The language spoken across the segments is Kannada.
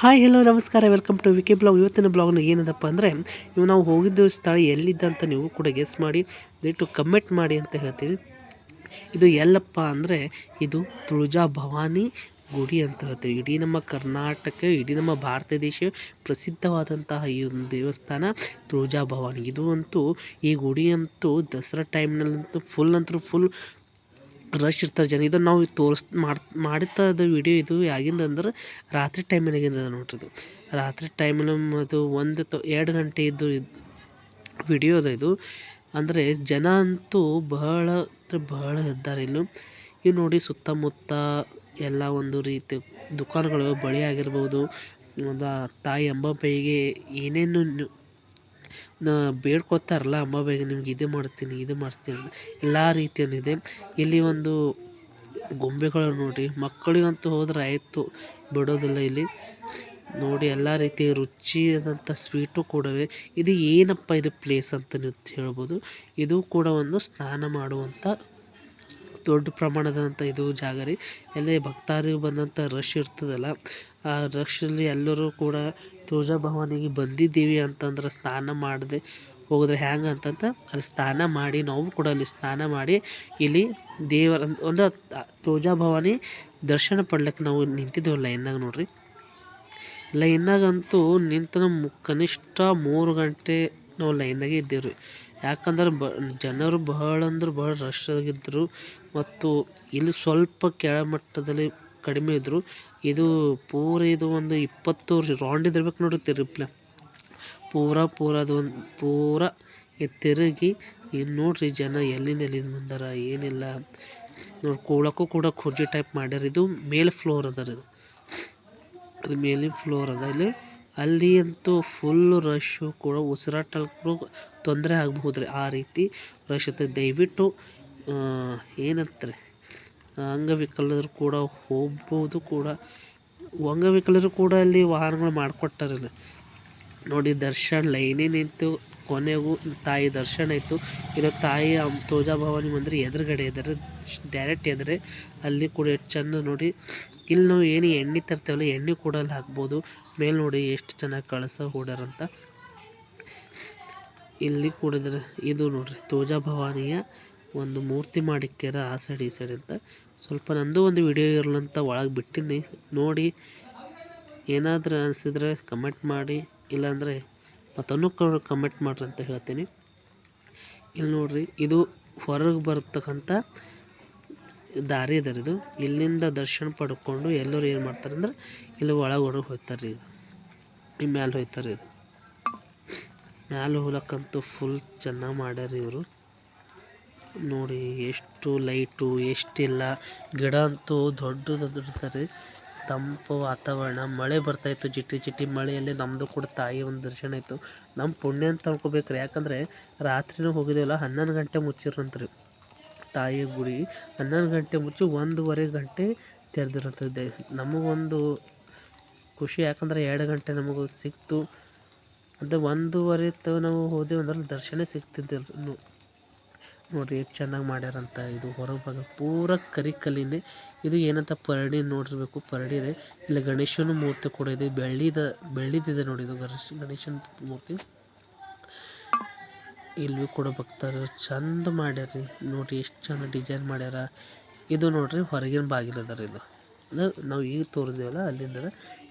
ಹಾಯ್ ಹಲೋ ನಮಸ್ಕಾರ. ವೆಲ್ಕಮ್ ಟು ವಿಕೆ ಬ್ಲಾಗ್ ಇವತ್ತಿನ ಬ್ಲಾಗ್ನ ಏನದಪ್ಪ ಅಂದರೆ, ಇವು ನಾವು ಹೋಗಿದ್ದ ಸ್ಥಳ ಎಲ್ಲಿದ್ದ ಅಂತ ನೀವು ಕೂಡ ಗೆಸ್ ಮಾಡಿ, ದಯವಿಟ್ಟು ಕಮೆಂಟ್ ಮಾಡಿ ಅಂತ ಹೇಳ್ತೀವಿ. ಇದು ಎಲ್ಲಪ್ಪ ಅಂದರೆ, ಇದು ತುಳಜಾ ಭವಾನಿ ಗುಡಿ ಅಂತ ಹೇಳ್ತೀವಿ. ಇಡೀ ನಮ್ಮ ಕರ್ನಾಟಕ, ಇಡೀ ನಮ್ಮ ಭಾರತ ದೇಶ ಪ್ರಸಿದ್ಧವಾದಂತಹ ಈ ಒಂದು ದೇವಸ್ಥಾನ ತುಳಜಾ ಭವಾನಿ. ಇದು ಅಂತೂ ಈ ಗುಡಿ ಅಂತೂ ದಸರಾ ಟೈಮ್ನಲ್ಲಂತೂ ಫುಲ್ ಅಂತೂ ಫುಲ್ ರಶ್ ಇರ್ತಾರೆ ಜನ. ಇದನ್ನು ನಾವು ತೋರಿಸ್, ಮಾಡಿ ಇದ್ದ ವಿಡಿಯೋ ಇದು ಯಾಗಿಂದ ಅಂದ್ರೆ ರಾತ್ರಿ ಟೈಮಿನಾಗಿಂದ ನೋಡ್ರಿ ಇದು. ರಾತ್ರಿ ಟೈಮಿನ ಅದು ಒಂದು ತ, ಎರಡು ಗಂಟೆ ಇದ್ದು ವಿಡಿಯೋ ಅದ ಇದು. ಅಂದರೆ ಜನ ಅಂತೂ ಬಹಳ ಬಹಳ ಇದ್ದಾರೆ ಇಲ್ಲಿ ಇವು ನೋಡಿ ಸುತ್ತಮುತ್ತ ಎಲ್ಲ ಒಂದು ರೀತಿ ದುಕಾನುಗಳು ಬಳಿ ಆಗಿರ್ಬೋದು. ಒಂದು ತಾಯಿ ಅಂಬಾಬಾಯಿಗೆ ಏನೇನು ನಾ ಬೇಡ್ಕೊತಾರಲ್ಲ ಅಂಬಾಬಾಯಿಗೆ ನಿಮ್ಗೆ ಇದು ಮಾಡ್ತೀನಿ ಇದು ಮಾಡ್ತೀನಿ ಎಲ್ಲ ರೀತಿಯಲ್ಲಿದೆ. ಇಲ್ಲಿ ಒಂದು ಗೊಂಬೆಗಳು ನೋಡಿ. ಮಕ್ಕಳಿಗಂತೂ ಹೋದ್ರೆ ಆಯಿತು, ಬಿಡೋದಿಲ್ಲ ಇಲ್ಲಿ. ನೋಡಿ, ಎಲ್ಲ ರೀತಿಯ ರುಚಿಯಾದಂಥ ಸ್ವೀಟು ಕೂಡ ಇದು. ಏನಪ್ಪ ಇದು ಪ್ಲೇಸ್ ಅಂತ ನೀವು ಹೇಳ್ಬೋದು. ಇದು ಕೂಡ ಒಂದು ಸ್ನಾನ ಮಾಡುವಂಥ ದೊಡ್ಡ ಪ್ರಮಾಣದಂಥ ಇದು ಜಾಗ ರೀ. ಎಲ್ಲಿ ಭಕ್ತಾದಿಗಳು ಬಂದಂಥ ರಶ್ ಇರ್ತದಲ್ಲ, ಆ ರಶ್ಶಲ್ಲಿ ಎಲ್ಲರೂ ಕೂಡ ತುಳಜಾ ಭವಾನಿಗೆ ಬಂದಿದ್ದೀವಿ ಅಂತಂದ್ರೆ ಸ್ನಾನ ಮಾಡದೆ ಹೋಗಿದ್ರೆ ಹ್ಯಾಂಗೆ ಅಂತಂತ ಅಲ್ಲಿ ಸ್ನಾನ ಮಾಡಿ, ನಾವು ಕೂಡ ಅಲ್ಲಿ ಸ್ನಾನ ಮಾಡಿ ಇಲ್ಲಿ ದೇವರ, ಒಂದು ತುಳಜಾ ಭವಾನಿ ದರ್ಶನ ಪಡ್ಲಿಕ್ಕೆ ನಾವು ನಿಂತಿದ್ದೇವೆ ಲೈನ್ನಾಗ ನೋಡ್ರಿ. ಲೈನ್ನಾಗಂತೂ ನಿಂತ ಕನಿಷ್ಠ ಮೂರು ಗಂಟೆ ನಾವು ಲೈನಾಗೆ ರೀ ಯಾಕಂದ್ರೆ ಬ, ಜನರು ಬಹಳ ಅಂದ್ರೆ ಬಹಳ ರಶ್ ಆಗಿದ್ದರು ಮತ್ತು ಇಲ್ಲಿ ಸ್ವಲ್ಪ ಕೆಳಮಟ್ಟದಲ್ಲಿ ಕಡಿಮೆ ಇದ್ದರು ಇದು ಪೂರ ಇದು ಒಂದು ಇಪ್ಪತ್ತು ರೌಂಡ್ ಇದಿರ್ಬೇಕು ನೋಡ್ರಿ ತಿರುಪ್ಲೆ ಪೂರ ಪೂರ ಅದು ಒಂದು, ಪೂರ ತಿರುಗಿ ಇಲ್ಲಿ ನೋಡ್ರಿ ಜನ ಎಲ್ಲಿಂದ ಎಲ್ಲಿಂದ ಬಂದಾರ, ಏನಿಲ್ಲ. ನೋಡಿ ಕೂಡಕ್ಕೂ ಕೂಡ ಕುರ್ಜಿ ಟೈಪ್ ಮಾಡ್ಯಾರ. ಇದು ಮೇಲೆ ಫ್ಲೋರ್ ಅದ ಇದು. ಅದು ಮೇಲಿನ ಫ್ಲೋರ್ ಅದ ಇಲ್ಲಿ. ಅಲ್ಲಿ ಅಂತೂ ಫುಲ್ ರಶ್ಶು ಕೂಡ ಉಸಿರಾಟಕ್ಕೂ ತೊಂದರೆ ಆಗಬಹುದು ಆ ರೀತಿ ರಶ್ ಇರ್ತದೆ ದಯವಿಟ್ಟು ಏನಂತಾರೆ, ಅಂಗವಿಕಲರು ಕೂಡ ಹೋಗ್ಬೋದು ಕೂಡ. ಅಂಗವಿಕಲರು ಕೂಡ ಅಲ್ಲಿ ವಾಹನಗಳು ಮಾಡಿಕೊಟ್ಟಾರೆ ನೋಡಿ ದರ್ಶನ್ ಲೈನೇ ನಿಂತು ಕೊನೆಗೂ ತಾಯಿ ದರ್ಶನ ಇತ್ತು. ಇನ್ನು ತಾಯಿ ಭವಾನಿ ಮಂದಿರ ಎದುರುಗಡೆ ಇದ್ದಾರೆ. ಡೈರೆಕ್ಟ್ ಎದುರೇ ಅಲ್ಲಿ ಕೂಡ ಎಷ್ಟು ಚೆಂದ ನೋಡಿ. ಇಲ್ಲಿ ನಾವು ಏನು ಎಣ್ಣೆ ತರ್ತೇವಲ್ಲ, ಎಣ್ಣೆ ಕೂಡ ಅಲ್ಲಿ ಹಾಕ್ಬೋದು. ಮೇಲೆ ನೋಡಿ ಎಷ್ಟು ಚೆನ್ನಾಗಿ ಕಳಸ ಹೂಡ್ಯಾರಂತ ಇಲ್ಲಿ ಕೂಡ ಇದು ನೋಡ್ರಿ, ತೋಜಾ ಭವಾನಿಯ ಒಂದು ಮೂರ್ತಿ ಮಾಡಿಕ್ಕ್ಯಾರ ಆ ಸೈಡ್ ಈ ಸೈಡ್ ಅಂತ. ಸ್ವಲ್ಪ ನಂದು ಒಂದು ವಿಡಿಯೋ ಇರಲಂತ ಒಳಗೆ ಬಿಟ್ಟಿನಿ. ನೋಡಿ, ಏನಾದರೂ ಅನಿಸಿದ್ರೆ ಕಮೆಂಟ್ ಮಾಡಿ, ಇಲ್ಲಾಂದರೆ ಮತ್ತನ್ನು ಕಮೆಂಟ್ ಮಾಡ್ರಿ ಅಂತ ಹೇಳ್ತೀನಿ. ಇಲ್ಲಿ ನೋಡ್ರಿ, ಇದು ಹೊರಗೆ ಬರ್ತಕ್ಕಂಥ ದಾರಿ ಅದ ಇದು. ಇಲ್ಲಿಂದ ದರ್ಶನ ಪಡ್ಕೊಂಡು ಎಲ್ಲರೂ ಏನು ಮಾಡ್ತಾರೆ ಅಂದ್ರೆ ಇಲ್ಲಿ ಒಳಗೆ ಹೊರಗೆ ಹೋಗ್ತಾರೆ ರೀ ಈ ಮ್ಯಾಲೆ ಹೋಗ್ತಾರೆ ಇದು. ಮ್ಯಾಲೆ ಹೋಗ್ಲಕ್ಕಂತೂ ಫುಲ್ ಚೆನ್ನಾಗಿ ಮಾಡ್ಯಾರ ಇವರು. ನೋಡಿ, ಎಷ್ಟು ಲೈಟು ಎಷ್ಟಿಲ್ಲ ಗಿಡ ಅಂತೂ ದೊಡ್ಡದಿರ್ತಾರೆ ತಂಪು ವಾತಾವರಣ, ಮಳೆ ಬರ್ತಾಯಿತ್ತು ಜಿಟಿ ಜಿಟಿ ಮಳೆಯಲ್ಲಿ ನಮ್ಮದು ಕೂಡ ತಾಯಿ ಒಂದು ದರ್ಶನ ಇತ್ತು. ನಮ್ಮ ಪುಣ್ಯ ಅಂತ ಅನ್ಕೋಬೇಕ್ರಿ. ಯಾಕಂದರೆ ರಾತ್ರಿನೂ ಹೋಗಿದ್ದೇವಲ್ಲ ಹನ್ನೊಂದು ಗಂಟೆ ಮುಚ್ಚಿರಂತ್ರಿ. ತಾಯಿ ಗುಡಿ ಹನ್ನೊಂದು ಗಂಟೆ ಮುಚ್ಚಿ ಒಂದೂವರೆ ಗಂಟೆ ತೆರೆದಿರುತ್ತದೆ ನಮಗೊಂದು ಖುಷಿ ಯಾಕಂದರೆ ಎರಡು ಗಂಟೆ ನಮಗೂ ಸಿಕ್ತು. ಅಂದರೆ ಒಂದೂವರೆ ನಾವು ಹೋದೆವು ಅಂದ್ರೆ ದರ್ಶನ ಸಿಗ್ತಿದ್ದಿಲ್ಲ ನೋಡಿರಿ ಎಷ್ಟು ಚೆನ್ನಾಗಿ ಮಾಡ್ಯಾರಂತ. ಇದು ಹೊರಗೆ ಭಾಗ ಪೂರ ಕರಿ ಕಲ್ಲಿಂದೆ. ಇದು ಏನಂತ ಪರಡಿ ನೋಡಿರ್ಬೇಕು. ಪರಡಿ ಇದೆ. ಇಲ್ಲಿ ಗಣೇಶನ ಮೂರ್ತಿ ಕೂಡ ಇದೆ. ಬೆಳ್ಳಿದ, ಬೆಳ್ಳಿದಿದೆ ನೋಡಿ ಇದು ಗಣೇಶ, ಗಣೇಶನ ಮೂರ್ತಿ. ಇಲ್ಲಿ ಕೂಡ ಭಕ್ತರು ಚಂದ ಮಾಡ್ಯಾರ ನೋಡಿರಿ ಎಷ್ಟು ಚಂದ ಡಿಸೈನ್ ಮಾಡ್ಯಾರ. ಇದು ನೋಡ್ರಿ ಹೊರಗಿನ ಬಾಗಿಲು ಅದ ಇದು. ನಾವು ಈಗ ತೋರಿಸ್ದೇವಲ್ಲ ಅಲ್ಲಿಂದ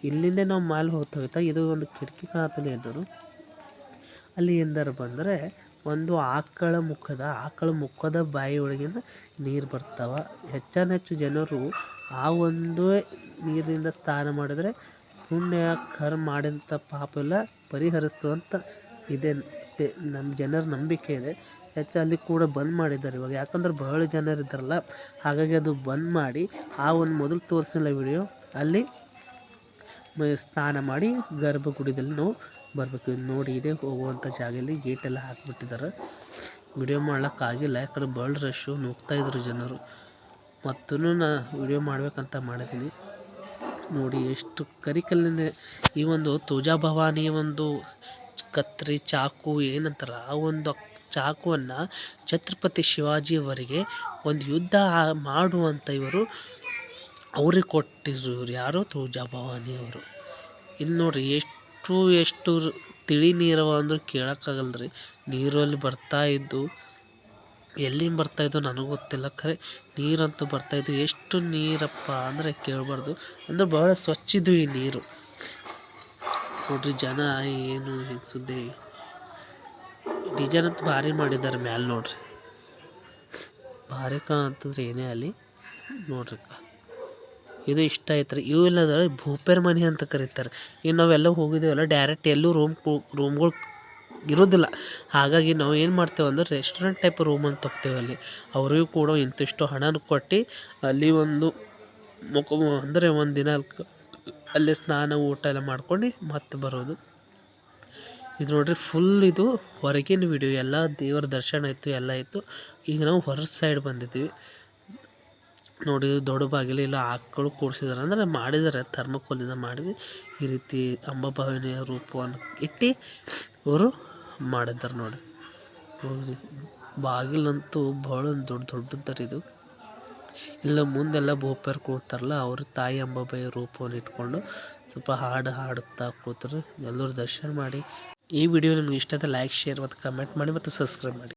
ಇಲ್ಲಿಂದ ನಾವು ಮಾಲ್ ಹೋಗ್ತಾ ಇದು ಒಂದು ಕಿಟಕಿ ಕಾತಲೇ ಇದ್ದರು ಅಲ್ಲಿ ಎಂದಾರು ಬಂದರೆ ಒಂದು ಆಕಳ ಮುಖದ ಆಕಳ ಮುಖದ ಬಾಯಿ ಒಳಗಿಂದ ನೀರು ಬರ್ತಾವ. ಹೆಚ್ಚು ಜನರು ಆ ಒಂದು ನೀರಿನಿಂದ ಸ್ನಾನ ಮಾಡಿದ್ರೆ ಪುಣ್ಯ, ಕರ್ಮ ಮಾಡಿದಂಥ ಪಾಪ ಎಲ್ಲ ಪರಿಹರಿಸ್ತು ಅಂತ. ಇದೆ ನಮ್ಮ ಜನರ ನಂಬಿಕೆ ಇದೆ. ಹೆಚ್ಚು ಅಲ್ಲಿ ಕೂಡ ಬಂದ್ ಮಾಡಿದ್ದಾರೆ ಇವಾಗ. ಯಾಕಂದ್ರೆ ಬಹಳ ಜನರು ಇದ್ದಾರಲ್ಲ, ಹಾಗಾಗಿ ಅದು ಬಂದ್ ಮಾಡಿ ಆ ಒಂದು ಮೊದಲು ತೋರಿಸಿಲ್ಲ ವಿಡಿಯೋ ಅಲ್ಲಿ ಸ್ನಾನ ಮಾಡಿ ಗರ್ಭಗುಡಿದಲ್ಲಿ ನಾವು ಬರಬೇಕು. ನೋಡಿ ಇದೇ ಹೋಗುವಂಥ ಜಾಗದಲ್ಲಿ ಗೇಟೆಲ್ಲ ಹಾಕಿಬಿಟ್ಟಿದ್ದಾರೆ. ವಿಡಿಯೋ ಮಾಡೋಕ್ಕಾಗಿಲ್ಲ ಯಾಕಂದ್ರೆ ಬಲ್ಡ್ ರಶ್ಶು ಇದ್ರು ಜನರು. ಮತ್ತೂ ನಾ ವಿಡಿಯೋ ಮಾಡಬೇಕಂತ ಮಾಡಿದ್ದೀನಿ ನೋಡಿ ಎಷ್ಟು ಕರಿಕಲ್ಲಿನ ಈ ಒಂದು ತುಜಾ ಭವಾನಿ ಒಂದು ಕತ್ರಿ, ಚಾಕು ಏನಂತಾರ ಆ ಒಂದು ಚಾಕುವನ್ನು ಛತ್ರಪತಿ ಶಿವಾಜಿಯವರಿಗೆ ಒಂದು ಯುದ್ಧ ಮಾಡುವಂಥ ಇವರು, ಅವ್ರಿಗೆ ಕೊಟ್ಟಿದ್ರು ಇವರು ಯಾರು? ತುಜಾ ಭವಾನಿ ಅವರು ಇಲ್ಲಿ ನೋಡಿರಿ ಎಷ್ಟು ಎಷ್ಟು ರ್- ತಿಳಿ ನೀರವ ಅಂದ್ರೆ ಕೇಳೋಕ್ಕಾಗಲ್ಲ ರೀ ನೀರು ಅಲ್ಲಿ ಬರ್ತಾ ಇದ್ದು, ಎಲ್ಲಿಂದ ಬರ್ತಾ ನನಗೆ ಗೊತ್ತಿಲ್ಲ. ಖರೆ, ನೀರಂತೂ ಬರ್ತಾ ಇದ್ದು, ಎಷ್ಟು ನೀರಪ್ಪ ಅಂದರೆ ಕೇಳಬಾರ್ದು. ಅಂದ್ರೆ ಭಾಳ ಸ್ವಚ್ಛ ಇದ್ದು ಈ ನೀರು. ನೋಡ್ರಿ, ಜನ ಏನು ಸುದ್ದಿ. ಡಿಸೈನ್ ಅಂತೂ ಭಾರಿ ಮಾಡಿದ್ದಾರೆ ಮ್ಯಾಲೆ ನೋಡ್ರಿ. ಭಾರಿ ಕಾಣತ್ತಂದ್ರೆ ಏನೇ ಅಲ್ಲಿ ನೋಡ್ರಿ ಇದು ಇಷ್ಟ ಆಯ್ತು ರೀ ಇವೆಲ್ಲದ ಭೂಪೇರ್ ಮನೆ ಅಂತ ಕರೀತಾರೆ. ಈಗ ನಾವೆಲ್ಲ ಹೋಗಿದ್ದೇವಲ್ಲ ಡೈರೆಕ್ಟ್ ಎಲ್ಲೂ ರೂಮ್ ರೂಮ್ಗಳು ಇರೋದಿಲ್ಲ. ಹಾಗಾಗಿ ನಾವು ಏನು ಮಾಡ್ತೇವೆ ಅಂದ್ರೆ ರೆಸ್ಟೋರೆಂಟ್ ಟೈಪ್ ರೂಮ್ ಅಂತ ಹೋಗ್ತೇವೆ ಅಲ್ಲಿ. ಅವರಿಗೂ ಕೂಡ ಇಂತಿಷ್ಟು ಹಣನ ಕೊಟ್ಟು ಅಲ್ಲಿ ಒಂದು ಮುಖ, ಅಂದರೆ ಒಂದು ದಿನ ಅಲ್ಲಿ ಸ್ನಾನ, ಊಟ ಎಲ್ಲ ಮಾಡ್ಕೊಂಡು ಮತ್ತೆ ಬರೋದು. ಇದು ನೋಡ್ರಿ ಫುಲ್ ಇದು ಹೊರಗಿನ ವಿಡಿಯೋ ಎಲ್ಲ ದೇವರ ದರ್ಶನ ಆಯಿತು ಎಲ್ಲ ಆಯಿತು ಈಗ ನಾವು ಹೊರ ಸೈಡ್ ಬಂದಿದ್ದೀವಿ. ನೋಡಿ ದೊಡ್ಡ ಬಾಗಿಲು ಇಲ್ಲ ಆಕಳು ಕೂಡಿಸಿದಾರೆ. ಅಂದರೆ ಮಾಡಿದ್ದಾರೆ ಥರ್ಮಕೋಲಿಂದ ಮಾಡಿದ್ವಿ. ಈ ರೀತಿ ಅಂಬಾಭವಾನಿಯ ರೂಪವನ್ನು ಇಟ್ಟು ಇವರು ಮಾಡಿದ್ದಾರೆ ನೋಡಿ. ಬಾಗಿಲಂತೂ ಬಹಳ ದೊಡ್ಡ ದೊಡ್ಡದಾರ ಇದು. ಇಲ್ಲ ಮುಂದೆಲ್ಲ ಭೂಪೇರ್ ಕೂತಾರಲ್ಲ, ಅವ್ರ ತಾಯಿ ಅಂಬಾಬಾಯಿ ರೂಪವನ್ನು ಇಟ್ಕೊಂಡು ಸ್ವಲ್ಪ ಹಾಡು ಹಾಡುತ್ತಾ ಕೂತರು. ಎಲ್ಲರೂ ದರ್ಶನ ಮಾಡಿ. ಈ ವಿಡಿಯೋ ನಿಮ್ಗೆ ಇಷ್ಟ ಲೈಕ್ ಶೇರ್ ಮತ್ತು ಕಮೆಂಟ್ ಮಾಡಿ ಮತ್ತು ಸಬ್ಸ್ಕ್ರೈಬ್ ಮಾಡಿ.